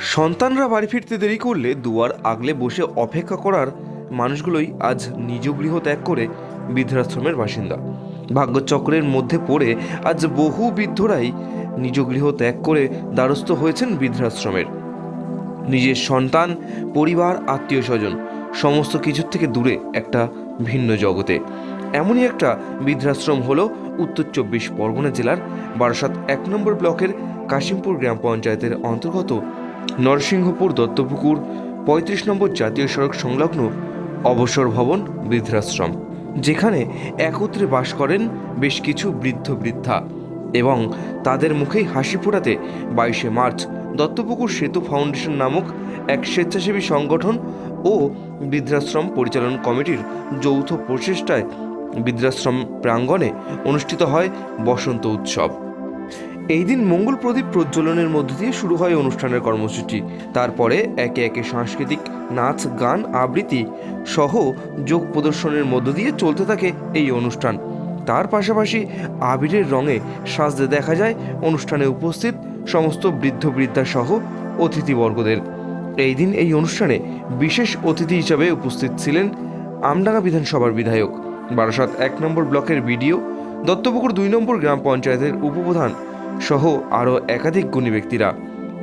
সন্তানরা বাড়ি ফিরতে দেরি করলে দুয়ার আগলে বসে অপেক্ষা করার মানুষগুলোই আজ নিজ গৃহ ত্যাগ করে বৃদ্ধাশ্রমের বাসিন্দা। ভাগ্যচক্রের মধ্যে পড়ে আজ বহু বৃদ্ধরাই নিজ গৃহ ত্যাগ করে দ্বারস্থ হয়েছেন বৃদ্ধাশ্রমের। নিজের সন্তান, পরিবার আত্মীয় স্বজন সমস্ত কিছুর থেকে দূরে একটা ভিন্ন জগতে। এমনই একটা বৃদ্ধাশ্রম হলো উত্তর চব্বিশ পরগনা জেলার বারাসাত এক নম্বর ব্লকের কাশিমপুর গ্রাম পঞ্চায়েতের অন্তর্গত নরসিংহপুর দত্তপুকুর, পঁয়ত্রিশ নম্বর জাতীয় সড়ক সংলগ্ন অবসর ভবন, বৃদ্ধাশ্রম। যেখানে একত্রে বাস করেন বেশ কিছু বৃদ্ধ বৃদ্ধা এবং তাদের মুখেই হাসি ফোটাতে বাইশে মার্চ দত্তপুকুর সেতু ফাউন্ডেশন নামক এক স্বেচ্ছাসেবী সংগঠন ও বৃদ্ধাশ্রম পরিচালন কমিটির যৌথ প্রচেষ্টায় বৃদ্ধাশ্রম প্রাঙ্গণে অনুষ্ঠিত হয় বসন্ত উৎসব। এই দিন মঙ্গল প্রদীপ প্রজ্বলনের মধ্য দিয়ে শুরু হয় অনুষ্ঠানের কর্মসূচি। তারপরে একে একে সাংস্কৃতিক নাচ, গান, আবৃত্তি সহ যোগ প্রদর্শনের মধ্য দিয়ে চলতে থাকে এই অনুষ্ঠান। তার পাশাপাশি আবিরের রঙে সাজতে দেখা যায় অনুষ্ঠানে উপস্থিত সমস্ত বৃদ্ধ বৃদ্ধা সহ অতিথিবর্গদের। এই দিন এই অনুষ্ঠানে বিশেষ অতিথি হিসাবে উপস্থিত ছিলেন আমডাঙ্গা বিধানসভার বিধায়ক। বারাসাত এক নম্বর ব্লকের বিডিও, দত্তপুকুর দুই নম্বর গ্রাম পঞ্চায়েতের উপপ্রধান সহ আরও একাধিক গুণী ব্যক্তিরা।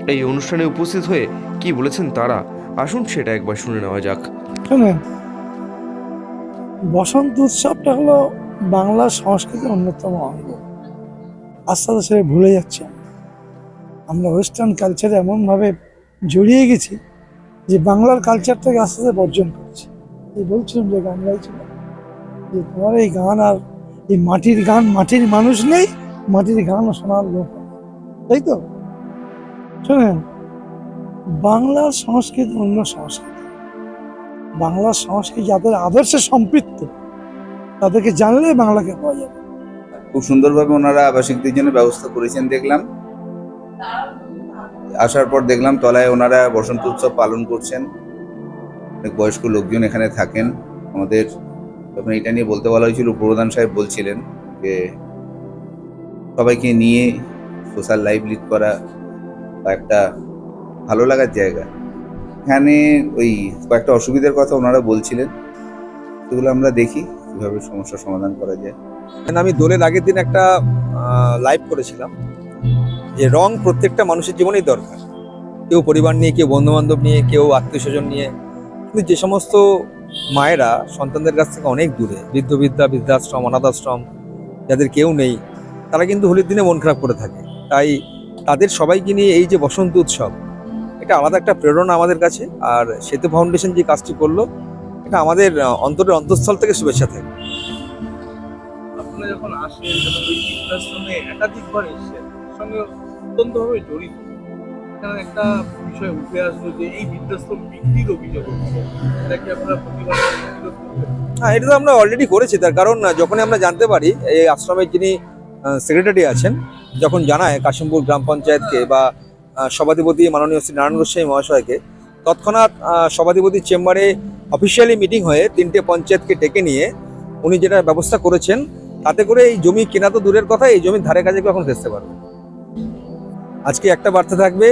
এই অনুষ্ঠানে উপস্থিত হয়ে কি বলেছেন তারা, আসুন সেটা একবার শুনে নেওয়া যাক। শোনেন বসন্ত উৎসবটা হলো বাংলা সংস্কৃতির অন্যতম অঙ্গ। আস্তে আস্তে সেটা ভুলে যাচ্ছে। আমরা ওয়েস্টার্ন কালচারে এমনভাবে জড়িয়ে গেছি যে বাংলার কালচারটাকে আস্তে আস্তে বর্জন করছি। এই বলছিলাম যে গান গাইছিল যে তোমার এই গান আর এই মাটির গান মাটির মানুষ নেই মাটির গান শোনার লোক। তাই তো? শোনেন, বাংলার সংস্কৃতি অন্য সংস্কৃতি। বাংলার সংস্কৃতি যাদের আদর্শে সম্পৃক্ত, তাদেরকে জানলে বাংলাকে পাওয়া যাবে। খুব সুন্দরভাবে ওনারা আবাসিকদের জন্য ব্যবস্থা করেছেন, দেখলাম। আসার পর দেখলাম তলায় ওনারা বসন্ত উৎসব পালন করছেন। অনেক বয়স্ক লোকজন এখানে থাকেন। আমাদের যখন এটা নিয়ে বলতে বলা হয়েছিল প্রধান সাহেব বলছিলেন যে সবাইকে নিয়ে সোশ্যাল লাইফ লিড করা বা একটা ভালো লাগার জায়গা। এখানে ওই কয়েকটা অসুবিধার কথা ওনারা বলছিলেন, সেগুলো আমরা দেখি কীভাবে সমস্যার সমাধান করা যায়। আমি দোলের আগের দিন একটা লাইভ করেছিলাম যে রং প্রত্যেকটা মানুষের জীবনেই দরকার। কেউ পরিবার নিয়ে, কেউ বন্ধু বান্ধব নিয়ে, কেউ আত্মীয় স্বজন নিয়ে। কিন্তু যে সমস্ত মায়েরা সন্তানদের কাছ থেকে অনেক দূরে, বৃদ্ধ বৃদ্ধা, বৃদ্ধাশ্রম, অনাথাশ্রম, যাদের কেউ নেই তারা কিন্তু হোলির দিনে মন খারাপ করে থাকে। তাই তাদের সবাইকে নিয়ে এই যে বসন্ত উৎসব এটা আলাদা একটা প্রেরণা আমাদের কাছে। আর সেতু ফাউন্ডেশন যে কাজটি করল এটা আমাদের অন্তরের অন্তঃস্থল থেকে শুভেচ্ছা থাকে আপনারা যখন আসেন যখন ওই বৃদ্ধাশ্রমে একাধিকবার এসেছেন সঙ্গে অত্যন্তভাবে জড়িত। এখানে একটা বিষয় উঠে আসলো যে এই বৃদ্ধাশ্রম বিক্রির অভিযোগ হচ্ছে এটা কি আপনারা প্রতিবাদ হ্যাঁ এটা তো আমরা অলরেডি করেছি। তার কারণ আহ, যখনই আমরা জানতে পারি এই আশ্রমের যিনি সেক্রেটারি আছেন যখন জানায় কাশিমপুর গ্রাম পঞ্চায়েতকে বা সভাধিপতি মাননীয় শ্রী নারায়ণ গোস্বামী মহাশয়কে তৎক্ষণাৎ আহ, সভাধিপতির চেম্বারে অফিসিয়ালি মিটিং হয়ে তিনটে পঞ্চায়েতকে ডেকে নিয়ে উনি যেটা ব্যবস্থা করেছেন তাতে করে এই জমি কেনা তো দূরের কথা এই জমির ধারে কেউ এখন ঘেসতে পারবে আজকে একটা বার্তা থাকবে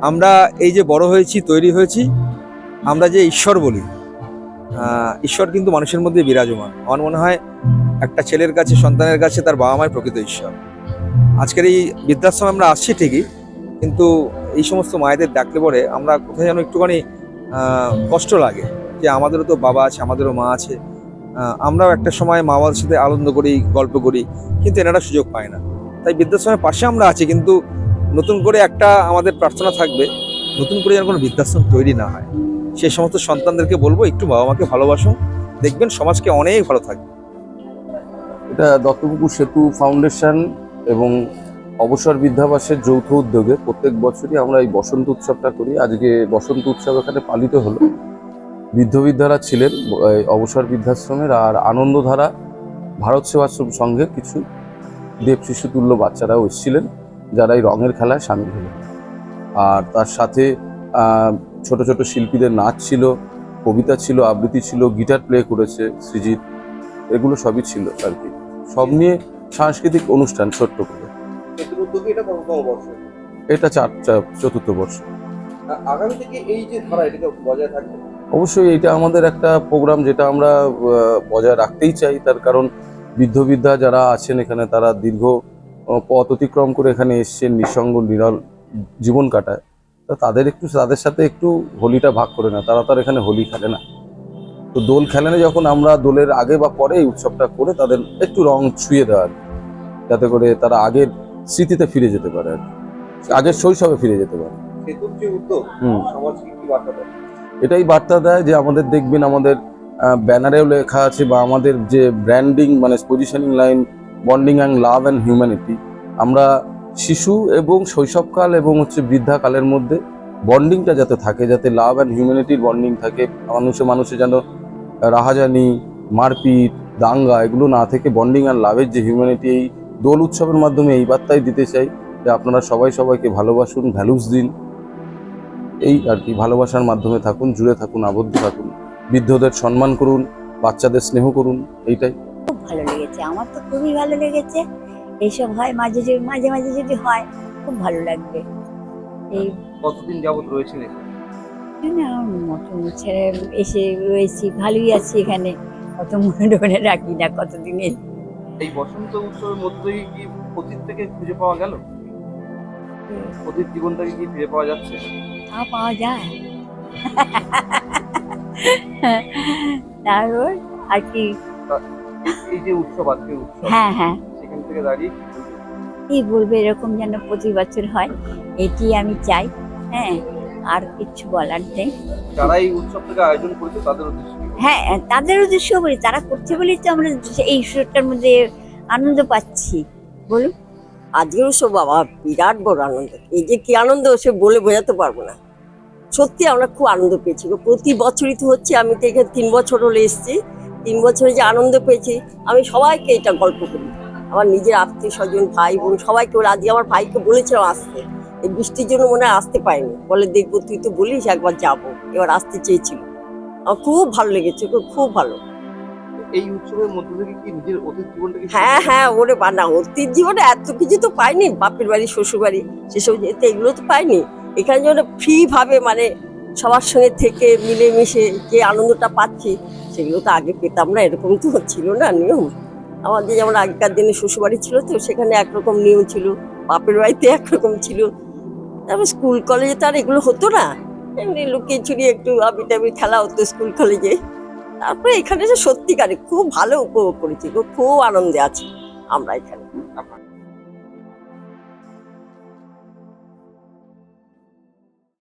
আমরা এই যে বড় হয়েছি তৈরি হয়েছি আমরা যে ঈশ্বর বলি ঈশ্বর কিন্তু মানুষের মধ্যে বিরাজমান। আমার মনে হয় একটা ছেলের কাছে, সন্তানের কাছে তার বাবা মায়ের প্রকৃত ঈশ্বর। আজকের এই বৃদ্ধাশ্রমে আমরা আসছি ঠিকই, কিন্তু এই সমস্ত মায়েদের ডাকলে পরে আমরা কোথায় যেন একটুখানি কষ্ট লাগে যে আমাদেরও তো বাবা আছে, আমাদেরও মা আছে। আমরাও একটা সময় মা বাবার সাথে আনন্দ করি, গল্প করি, কিন্তু এনারা সুযোগ পায় না। তাই বৃদ্ধাশ্রমের পাশে আমরা আছি, কিন্তু নতুন করে একটা আমাদের প্রার্থনা থাকবে, নতুন করে যেন কোনো বৃদ্ধাশ্রম তৈরি না হয়। সেই সমস্ত সন্তানদেরকে বলব, একটু বাবা মাকে ভালোবাসুন, দেখবেন সমাজকে অনেক ভালো থাকবে। এটা দত্তপুকুর সেতু ফাউন্ডেশন এবং অবসর বৃদ্ধাবাসের যৌথ উদ্যোগে প্রত্যেক বছরই আমরা এই বসন্ত উৎসবটা করি। আজকে বসন্ত উৎসব এখানে পালিত হলো। বৃদ্ধ বৃদ্ধারা ছিলেন অবসর বৃদ্ধাশ্রমের আর আনন্দধারা ভারত সেবাশ্রম সঙ্গে কিছু দেব শিশু তুল্য বাচ্চারাও এসেছিলেন, যারা এই রঙের খেলায় সামিল হলেন। আর তার সাথে ছোট ছোট শিল্পীদের নাচ ছিল, কবিতা ছিল, আবৃত্তি ছিল, গিটার প্লে করেছে সৃজিত এগুলো সবই ছিল আর কি। সব নিয়ে সাংস্কৃতিক অনুষ্ঠান ছোট্ট করে। এটা চার চতুর্থ বর্ষ। অবশ্যই এটা আমাদের একটা প্রোগ্রাম যেটা আমরা বজায় রাখতেই চাই। তার কারণ বৃদ্ধ বৃদ্ধা যারা আছেন এখানে তারা দীর্ঘ পথ অতিক্রম করে এখানে এসছেন নিঃসঙ্গ নিরল জীবন কাটায়। তা তাদের একটু তাদের সাথে একটু হোলিটা ভাগ করে না। তারা তো আর এখানে হোলি খেলে না। তো দোল খেলে না যখন আমরা দোলের আগে বা পরে এই উৎসবটা করে তাদের একটু রং ছুঁয়ে দেওয়া আর কি। যাতে করে তারা আগের স্মৃতিতে ফিরে যেতে পারে আর। আগের শৈশবে ফিরে যেতে পারে এটাই বার্তা দেয় যে আমাদের দেখবেন আমাদের ব্যানারেও লেখা আছে বা আমাদের যে ব্র্যান্ডিং মানে positioning line bonding and love and humanity আমরা শিশু এবং শৈশবকাল এবং হচ্ছে বৃদ্ধাকালের মধ্যে বন্ডিংটা যাতে থাকে যাতে লাভ অ্যান্ড হিউম্যানিটির বন্ডিং থাকে মানুষে মানুষে যেন রাহাজানি মারপিট দাঙ্গা এগুলো না থেকে বন্ডিং আর লাভের যে হিউম্যানিটি এই দোল উৎসবের মাধ্যমে এই বার্তাই দিতে চাই যে আপনারা সবাই সবাইকে ভালোবাসুন ভ্যালুস দিন। এই আর কি ভালোবাসার মাধ্যমে থাকুন জুড়ে থাকুন আবদ্ধ থাকুন বৃদ্ধদের সম্মান করুন বাচ্চাদের স্নেহ করুন এইটাই। খুব ভালো লেগেছে আমার তো খুবই ভালো লেগেছে। এইসব হয় মাঝে মাঝে মাঝে যদি হয় খুব ভালো লাগবে। এই কতদিন যাবত রয়েছেন এখানে? না মতন ছেড়ে এসে রয়েছি ভালোই আছি এখানে। অত মনে টনে রাখি না কতদিনের। এই বসন্ত উৎসবের মধ্যেই কি অতীত থেকে খুঁজে পাওয়া গেল? অতীত জীবনটাকে কি ফিরে পাওয়া যাচ্ছে? তা পাওয়া যায়। তারপর আর কি। এই- যে উৎসব আজকে উৎসব হ্যাঁ হ্যাঁ। সেখান থেকে দাঁড়িয়ে? কি বলবে এরকম যেন প্রতি বছর হয় এটি আমি চাই হ্যাঁ। আর কিছু বলার নেই। যারা এই উৎসবটাকে আয়োজন করেছে তাদের উদ্দেশ্যে হ্যাঁ তাদের উদ্দেশ্য বলি তারা করছে বলেই তো আমরা এই সুরটার মধ্যে আনন্দ পাচ্ছি। বলুন। আজকের উৎসব বাবা বিরাট বড় আনন্দ। এই যে কি আনন্দ সে বলে বোঝাতে পারব না। সত্যি আমরা খুব আনন্দ পেয়েছি। প্রতি বছরই তো হচ্ছে আমি তো এখানে তিন বছর হলে এসেছি। তিন বছরে যে আনন্দ পেয়েছি আমি সবাইকে এটা গল্প করি। আমার নিজের আত্মীয় স্বজন ভাই বোন সবাইকে বলে আজকে আমার ভাইকে বলেছিলাম আসতে। এই বৃষ্টির জন্য মনে হয় আসতে পারিনি। বলে দেখব তুই তো বলিস একবার যাব। এবার আসতে চেয়েছিল। আমার খুব ভালো লেগেছে খুব ভালো। এই উৎসবের মধ্য থেকে কি নিজের অতীত জীবনটাকে হ্যাঁ হ্যাঁ ওরে বানা অতীত জীবনে এত কিছু তো পাইনি। বাপের বাড়ি শ্বশুর বাড়ি সেসব যেতে এগুলো তো পাইনি। এখানে যেন ফ্রি ভাবে মানে সবার সঙ্গে থেকে মিলেমিশে যে আনন্দটা পাচ্ছি সেগুলো তো আগে পেতাম না এরকম তো ছিল না নিয়ম। আমাদের যেমন আগেকার দিনে শ্বশুর বাড়ি ছিল তো সেখানে একরকম নিয়ম ছিল বাপের বাড়িতে একরকম ছিল। তারপর স্কুল কলেজে তো আর এগুলো হতো না। এমনি লুকিয়ে চুরি একটু আবি টাবি খেলা হতো স্কুল কলেজে তারপরে এখানে যে সত্যিকারে খুব ভালো উপভোগ করেছি, খুব আনন্দে আছি আমরা এখানে।